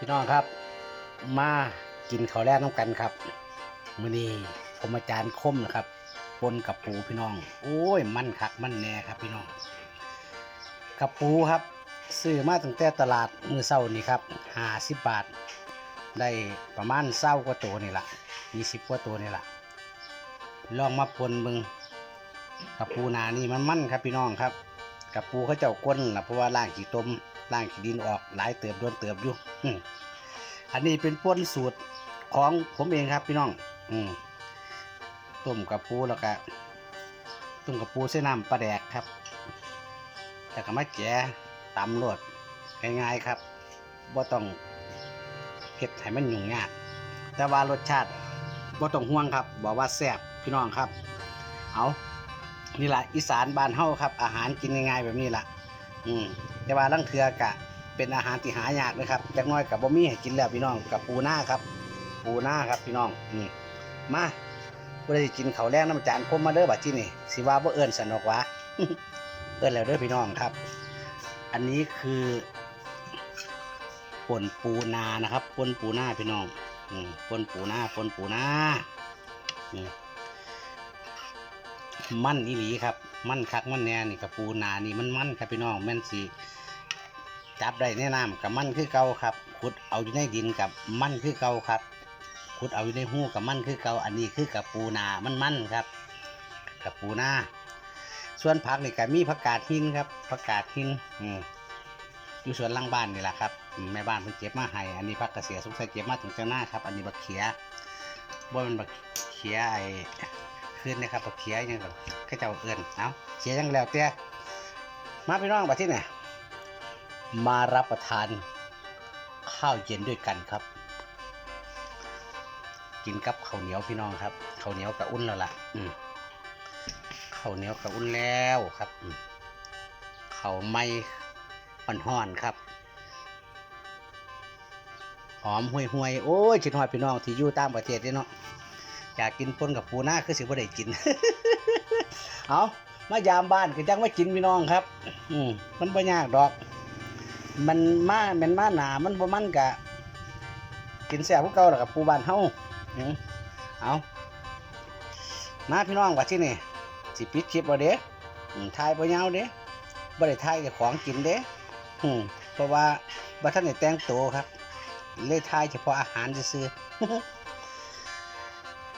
พี่น้องครับ มากินข้าวแรกน้ำกันครับมื้อนี้ผมอาจารย์คมนะครับปนกับปูพี่น้อง โอ้ย มันคักมันแน่ครับพี่น้องกับปูครับซื้อมาตั้งแต่ตลาดมือเศร้านี่ครับห้าสิบบาท ได้ประมาณเศร้ากว่าตัวนี่ละยี่สิบกว่าตัวนี่ละลองมาปนเบิงกับปูนานี่มันมันครับพี่น้องครับ กับปูเขาเจ้าก้นล่ะเพราะว่าล่างขี้ต้ม ล่างขี้ดินออกหลายเติบโดนเติบอยู่อันนี้เป็นป้นสูตรของผมเองครับพี่น้อง อืมต้มกับปูแล้วก็ต้มกับปูเส้นน้ำปลาแดกครับแล้วก็มาแกะตำรวดง่ายๆครับว่ต้องเผ็ดให้มันยุ่งยากแต่ว่ารสชาติว่ต้องห่วงครับ บอกว่าแซ่บพี่น้องครับ เอานี่แหละอีสานบ้านเฮาครับ อาหารกินง่ายๆแบบนี้แหละอืม แต่ว่าลังเทือกะเป็นอาหารที่หายากเลยครับจักน้อยกับบ่มีให้กินแล้วพี่น้องกับปูหน้าครับ ปูหน้าครับพี่น้องอืมมาบ่ได้กินเขาแรงน้ำจานคมมาเด้อบัดที่นี่สิว่าบ่เอิ้นสนอกวะเอิ้นแล้วเด้อพี่น้องครับ อันนี้คือป่นปูนานะครับป่นปูหน้าพี่น้องอืมป่นปูหน้าป่นปูหน้าอืมมันอีหลีครับ มันคักมันแน่นี่กับปูนานี่มันมันครับพี่น้องแม่นสิ จับได้แน่น้ำกับมันคือเก่าครับขุดเอาอยู่ในดินกับมันคือเก่าครับขุดเอาอยู่ในหูกับมันคือเก่าอันนี้คือกับปูนามันมันครับ กับปูนาส่วนผักนี่ก็มีผักกาดหินครับผักกาดหินอืมอยู่สวนหลังบ้านนี่แหละครับแม่บ้านเพิ่นเก็บมาให้อันนี้ผักกระเสียสงสัยเก็บมาถึงเจ้าหน้าครับ อันนี้บักเขียบ่มันบักเขียไอ้ขึ้นนะครับบักเขียยังแบบข้าเจ้าเอื้อนเอาเขียยังแล้วเตี้ยมาพี่น้องบัดที่ไหน มารับประทานข้าวเย็นด้วยกันครับ กินกับข้าวเหนียวพี่น้องครับข้าวเหนียวกับอุ่นแล้วล่ะอืมข้าวเหนียวกับอุ่นแล้วครับข้าวไหม้ห่อนๆครับหอมห่วยๆโอ้ยชิดหอยพี่น้องที่อยู่ตามประเทศนี่เนาะอยากกินปนกับปูหน้าคือสิบ่ได้กิน เอามายามบ้านก็จังไมากินพี่น้องครับ อืมมันบ่ยากดอก มันมาแม่นมาหนามันบ่มันกะ กินแซ่บพวกเก่าแล้วกับปูบ้านเฮาอืมเอามาพี่น้องว่าที่นี่สิปิดคลิปบ่เด้อืมถ่ายบ่ยาวเด้บ่ได้ถ่ายแต่ของกินเด้อืมเพราะว่าบ่ทันได้แต่งตัวครับ เลยถ่ายเฉพาะอาหารซื่อๆ